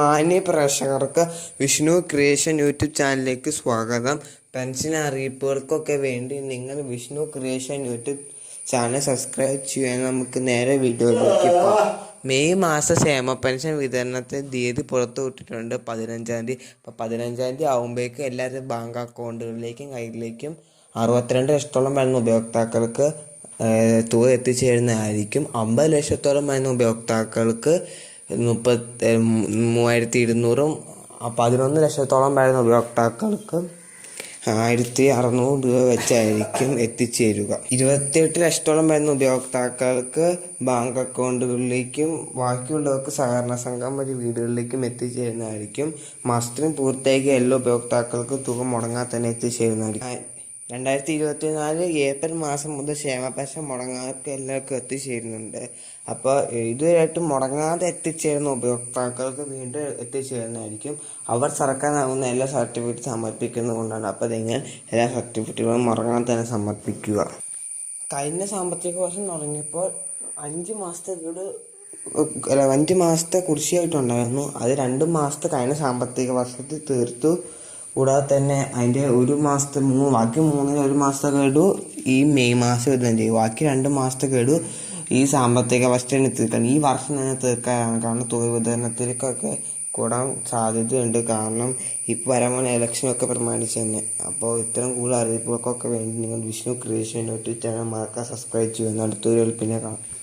മാന്യ പ്രേക്ഷകർക്ക് Vishnu creation YouTube ചാനലിലേക്ക് സ്വാഗതം. പെൻഷൻ അറിയിപ്പുകൾക്കൊക്കെ വേണ്ടി നിങ്ങൾ Vishnu creation YouTube channel subscribe ചെയ്യാൻ നമുക്ക് നേരെ വീഡിയോയിലേക്ക് പോകാം. മെയ് മാസ ക്ഷേമ പെൻഷൻ വിതരണത്തിന് തീയതി പുറത്തു വിട്ടിട്ടുണ്ട്. പതിനഞ്ചാം തീയതി. അപ്പോൾ പതിനഞ്ചാം തീയതി ആകുമ്പോഴേക്കും എല്ലാവരും ബാങ്ക് അക്കൗണ്ടുകളിലേക്കും കയ്യിലേക്കും അറുപത്തിരണ്ട് ലക്ഷത്തോളം വരുന്ന ഉപയോക്താക്കൾക്ക് തുക എത്തിച്ചേരുന്നതായിരിക്കും. അമ്പത് ലക്ഷത്തോളം വരുന്ന ഉപഭോക്താക്കൾക്ക് മുപ്പത്തി മൂവായിരത്തി ഇരുന്നൂറും പതിനൊന്ന് ലക്ഷത്തോളം വരുന്ന ഉപയോക്താക്കൾക്ക് ആയിരത്തി അറുന്നൂറ് രൂപ വെച്ചായിരിക്കും എത്തിച്ചേരുക. ഇരുപത്തിയെട്ട് ലക്ഷത്തോളം വരുന്ന ഉപയോക്താക്കൾക്ക് ബാങ്ക് അക്കൗണ്ടുകളിലേക്കും ബാക്കിയുള്ളവർക്ക് സഹകരണ സംഘം വഴി വീടുകളിലേക്കും എത്തിച്ചേരുന്നതായിരിക്കും. മാസത്തിന് പൂർത്തിയാക്കിയ എല്ലാ ഉപയോക്താക്കൾക്കും തുക മുടങ്ങാതെ തന്നെ എത്തിച്ചേരുന്നതായിരിക്കും. രണ്ടായിരത്തി ഇരുപത്തി നാല് ഏപ്രിൽ മാസം മുതൽ ക്ഷേമ പെൻഷൻ മുടങ്ങാതെ എല്ലാവർക്കും എത്തിച്ചേരുന്നുണ്ട്. അപ്പോൾ ഇതുവരെയായിട്ടും മുടങ്ങാതെ എത്തിച്ചേരുന്ന ഉപയോക്താക്കൾക്ക് വീണ്ടും എത്തിച്ചേരുന്നതായിരിക്കും. അവർ സർക്കാർ നൽകുന്ന എല്ലാ സർട്ടിഫിക്കറ്റ് സമർപ്പിക്കുന്നതുകൊണ്ടാണ് അപ്പോൾ നിങ്ങൾ എല്ലാ സർട്ടിഫിക്കറ്റുകളും മുടങ്ങാതെ തന്നെ സമർപ്പിക്കുക? കഴിഞ്ഞ സാമ്പത്തിക വർഷം തുടങ്ങിയപ്പോൾ അഞ്ച് മാസത്തെ വീട് അല്ല അഞ്ച് മാസത്തെ കുടിശ്ശിയായിട്ടുണ്ടായിരുന്നു അത് രണ്ട് മാസത്തെ കഴിഞ്ഞ സാമ്പത്തിക വർഷത്തിൽ തീർത്തു. കൂടാതെ തന്നെ അതിന്റെ ഒരു മാസത്തെ മൂന്ന് ബാക്കി മൂന്നിന് ഒരു മാസത്തെ കേടു ഈ മെയ് മാസം വിതരണം ചെയ്യും. ബാക്കി രണ്ട് മാസത്തെ കേടു ഈ സാമ്പത്തിക വർഷത്തിന് തീർക്കാൻ ഈ വർഷം തന്നെ തീർക്കാനാണ് കാരണം തൊഴിൽ വിതരണത്തിലേക്കൊക്കെ കൂടാൻ സാധ്യതയുണ്ട്. കാരണം ഇപ്പോൾ വരാൻ ഇലക്ഷനൊക്കെ പ്രമാണിച്ച് തന്നെ. അപ്പോൾ ഇത്തരം കൂടുതൽ അറിയിപ്പുകൾക്കൊക്കെ വേണ്ടി നിങ്ങൾ വിഷ്ണു ക്രിയേഷൻ യൂട്യൂബ് ചാനൽ മറക്കാൻ സബ്സ്ക്രൈബ് ചെയ്യുന്ന അടുത്തൊരു എളുപ്പിനെ കാണാം.